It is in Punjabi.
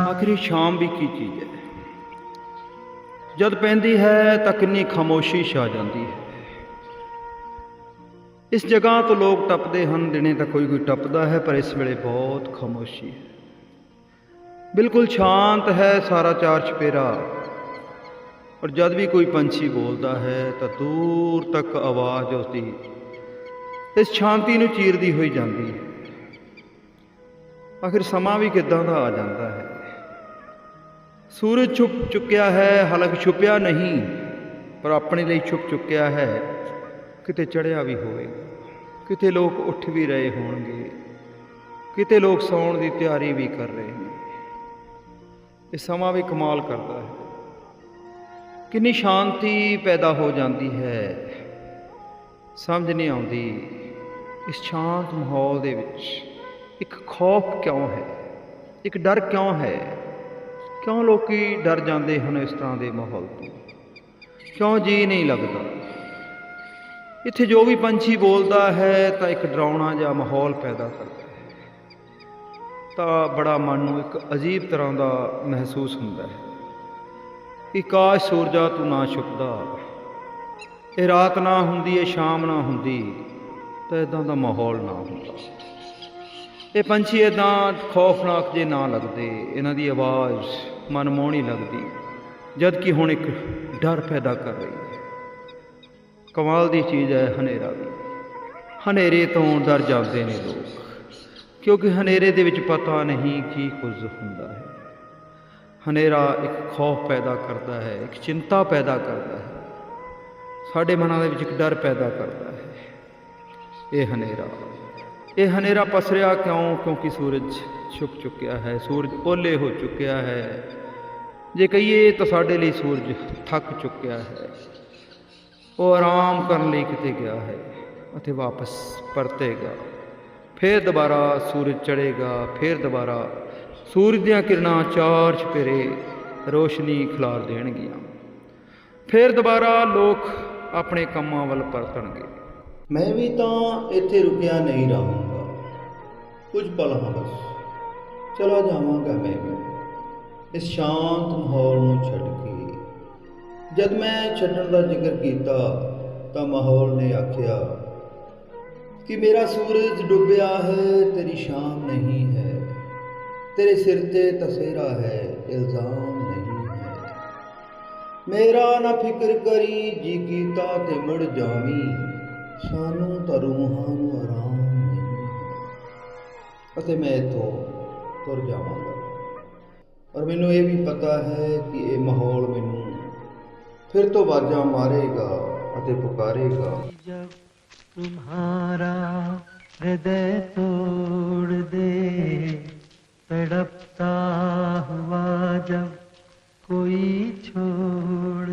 ਆਖਰੀ ਸ਼ਾਮ ਵੀ ਕੀ ਚੀਜ਼ ਹੈ? ਜਦ ਪੈਂਦੀ ਹੈ ਤਾਂ ਕਿੰਨੀ ਖਾਮੋਸ਼ੀ ਛਾ ਜਾਂਦੀ ਹੈ। ਇਸ ਜਗ੍ਹਾ ਤੋਂ ਲੋਕ ਟੱਪਦੇ ਹਨ, ਦਿਨੇ ਤਾਂ ਕੋਈ ਕੋਈ ਟੱਪਦਾ ਹੈ, ਪਰ ਇਸ ਵੇਲੇ ਬਹੁਤ ਖਾਮੋਸ਼ੀ ਹੈ। ਬਿਲਕੁਲ ਸ਼ਾਂਤ ਹੈ ਸਾਰਾ ਚਾਰ ਚਪੇਰਾ ਔਰ ਜਦ ਵੀ ਕੋਈ ਪੰਛੀ ਬੋਲਦਾ ਹੈ ਤਾਂ ਦੂਰ ਤੱਕ ਆਵਾਜ਼ ਉਸਦੀ ਇਸ ਸ਼ਾਂਤੀ ਨੂੰ ਚੀਰਦੀ ਹੋਈ ਜਾਂਦੀ ਹੈ। ਆਖਿਰ ਸਮਾਂ ਵੀ ਕਿਦਾਂ ਦਾ ਆ ਜਾਂਦਾ ਹੈ? ਸੂਰਜ ਛੁਪ ਚੁੱਕਿਆ ਹੈ, ਹਾਲਾਂਕਿ ਛੁਪਿਆ ਨਹੀਂ, ਪਰ ਆਪਣੇ ਲਈ ਛੁਪ ਚੁੱਕਿਆ ਹੈ, ਕਿਤੇ ਚੜਿਆ ਵੀ ਹੋਵੇਗਾ, ਕਿਤੇ ਲੋਕ ਉੱਠ ਵੀ ਰਹੇ ਹੋਣਗੇ, ਕਿਤੇ ਲੋਕ ਸੌਣ ਦੀ ਤਿਆਰੀ ਵੀ ਕਰ ਰਹੇ ਨੇ। ਇਹ ਸਮਾਂ ਵੀ ਕਮਾਲ ਕਰਦਾ ਹੈ। ਕਿੰਨੀ ਸ਼ਾਂਤੀ ਪੈਦਾ ਹੋ ਜਾਂਦੀ ਹੈ। ਸਮਝ ਨਹੀਂ ਆਉਂਦੀ ਇਸ ਸ਼ਾਂਤ ਮਾਹੌਲ ਦੇ ਵਿੱਚ। ਇੱਕ ਖੌਫ ਕਿਉਂ ਹੈ? ਇੱਕ ਡਰ ਕਿਉਂ ਹੈ? ਕਿਉਂ ਲੋਕੀ ਡਰ ਜਾਂਦੇ ਹਨ ਇਸ ਤਰ੍ਹਾਂ ਦੇ ਮਾਹੌਲ ਤੋਂ? ਕਿਉਂ ਜੀ ਨਹੀਂ ਲੱਗਦਾ? ਇੱਥੇ ਜੋ ਵੀ ਪੰਛੀ ਬੋਲਦਾ ਹੈ ਤਾਂ ਇੱਕ ਡਰਾਉਣਾ ਜਿਹਾ ਮਾਹੌਲ ਪੈਦਾ ਕਰਦਾ ਹੈ। ਤਾਂ ਬੜਾ ਮਨ ਨੂੰ ਇੱਕ ਅਜੀਬ ਤਰ੍ਹਾਂ ਦਾ ਮਹਿਸੂਸ ਹੁੰਦਾ ਹੈ। ਕਿ ਕਾਸ਼ ਸੂਰਜਾ ਤੂੰ ਨਾ ਛੁਪਦਾ। ਇਹ ਰਾਤ ਨਾ ਹੁੰਦੀ, ਇਹ ਸ਼ਾਮ ਨਾ ਹੁੰਦੀ, ਤਾਂ ਇਦਾਂ ਦਾ ਮਾਹੌਲ ਨਾ ਹੁੰਦਾ। ਇਹ ਪੰਛੀ ਇਦਾਂ ਖੌਫਨਾਕ ਜੇ ਨਾ ਲੱਗਦੇ, ਇਹਨਾਂ ਦੀ ਆਵਾਜ਼ ਮਨਮੋਹਣੀ ਲੱਗਦੀ ਜਦ ਕਿ ਹੁਣ ਇੱਕ ਡਰ ਪੈਦਾ ਕਰ ਰਹੀ ਹੈ। ਕਮਾਲ ਦੀ ਚੀਜ਼ ਹੈ ਹਨੇਰਾ ਵੀ। ਹਨੇਰੇ ਤੋਂ ਡਰ ਜਾਂਦੇ ਨੇ ਲੋਕ, ਕਿਉਂਕਿ ਹਨੇਰੇ ਦੇ ਵਿੱਚ ਪਤਾ ਨਹੀਂ ਕੀ ਕੁਝ ਹੁੰਦਾ ਹੈ। ਹਨੇਰਾ ਇੱਕ ਖੌਫ ਪੈਦਾ ਕਰਦਾ ਹੈ, ਇੱਕ ਚਿੰਤਾ ਪੈਦਾ ਕਰਦਾ ਹੈ। ਸਾਡੇ ਮਨਾਂ ਦੇ ਵਿੱਚ ਇੱਕ ਡਰ ਪੈਦਾ ਕਰਦਾ ਹੈ। ਇਹ ਹਨੇਰਾ। ਇਹ ਹਨੇਰਾ ਪਸਰਿਆ ਕਿਉਂ? ਕਿਉਂਕਿ ਸੂਰਜ ਛੁਪ ਚੁੱਕਿਆ ਹੈ, ਸੂਰਜ ਓਲੇ ਹੋ ਚੁੱਕਿਆ ਹੈ। ਜੇ ਕਹੀਏ ਤਾਂ ਸਾਡੇ ਲਈ ਸੂਰਜ ਥੱਕ ਚੁੱਕਿਆ ਹੈ। ਉਹ ਆਰਾਮ ਕਰਨ ਲਈ ਕਿਤੇ ਗਿਆ ਹੈ ਅਤੇ ਵਾਪਸ ਪਰਤੇਗਾ। ਫਿਰ ਦੁਬਾਰਾ ਸੂਰਜ ਚੜ੍ਹੇਗਾ, ਫਿਰ ਦੁਬਾਰਾ ਸੂਰਜ ਦੀਆਂ ਕਿਰਨਾਂ ਚਾਰ ਚਪੇਰੇ ਰੋਸ਼ਨੀ ਖਿਲਾਰ ਦੇਣਗੀਆਂ। ਫਿਰ ਦੁਬਾਰਾ ਲੋਕ ਆਪਣੇ ਕੰਮਾਂ ਵੱਲ ਪਰਤਣਗੇ। ਮੈਂ ਵੀ ਤਾਂ ਇੱਥੇ ਰੁਕਿਆ ਨਹੀਂ ਰਹੂੰਗਾ ਕੁਝ ਪਲ ਹਾਂ ਬਸ। ਚਲਾ ਜਾਵਾਂਗਾ ਮੈਂ ਵੀ। ਇਸ ਸ਼ਾਂਤ ਮਾਹੌਲ ਨੂੰ ਛੱਡ ਕੇ। ਜਦ ਮੈਂ ਛੱਡਣ ਦਾ ਜ਼ਿਕਰ ਕੀਤਾ, ਤਾਂ ਮਾਹੌਲ ਨੇ ਆਖਿਆ, ਕਿ ਮੇਰਾ ਸੂਰਜ ਡੁੱਬਿਆ ਹੈ, ਤੇਰੀ ਸ਼ਾਮ ਨਹੀਂ ਹੈ। ਤੇਰੇ ਸਿਰ ਤੇ ਤਸੇਰਾ ਹੈ, ਇਲਜ਼ਾਮ ਨਹੀਂ ਹੈ। ਮੇਰਾ ਨਾ ਫਿਕਰ ਕਰੀ, ਜੀ ਕੀਤਾ ਤੇ ਮੁੜ ਜਾਵੀਂ। ਸਾਨੂੰ ਤਾਂ ਰੂਹਾਂ ਨੂੰ ਆਰਾਮ ਅਤੇ ਮੈਂ ਇੱਥੋਂ ਤੁਰ ਜਾਵਾਂਗਾ ਔਰ ਮੈਨੂੰ ਇਹ ਵੀ ਪਤਾ ਹੈ ਕਿ ਇਹ ਮਾਹੌਲ ਮੈਨੂੰ ਫਿਰ ਤੋਂ ਵਾਜਾਂ ਮਾਰੇਗਾ ਅਤੇ ਪੁਕਾਰੇਗਾ जब तुम्हारा हृदय तोड़ दे तड़पता हुआ जब कोई छोड़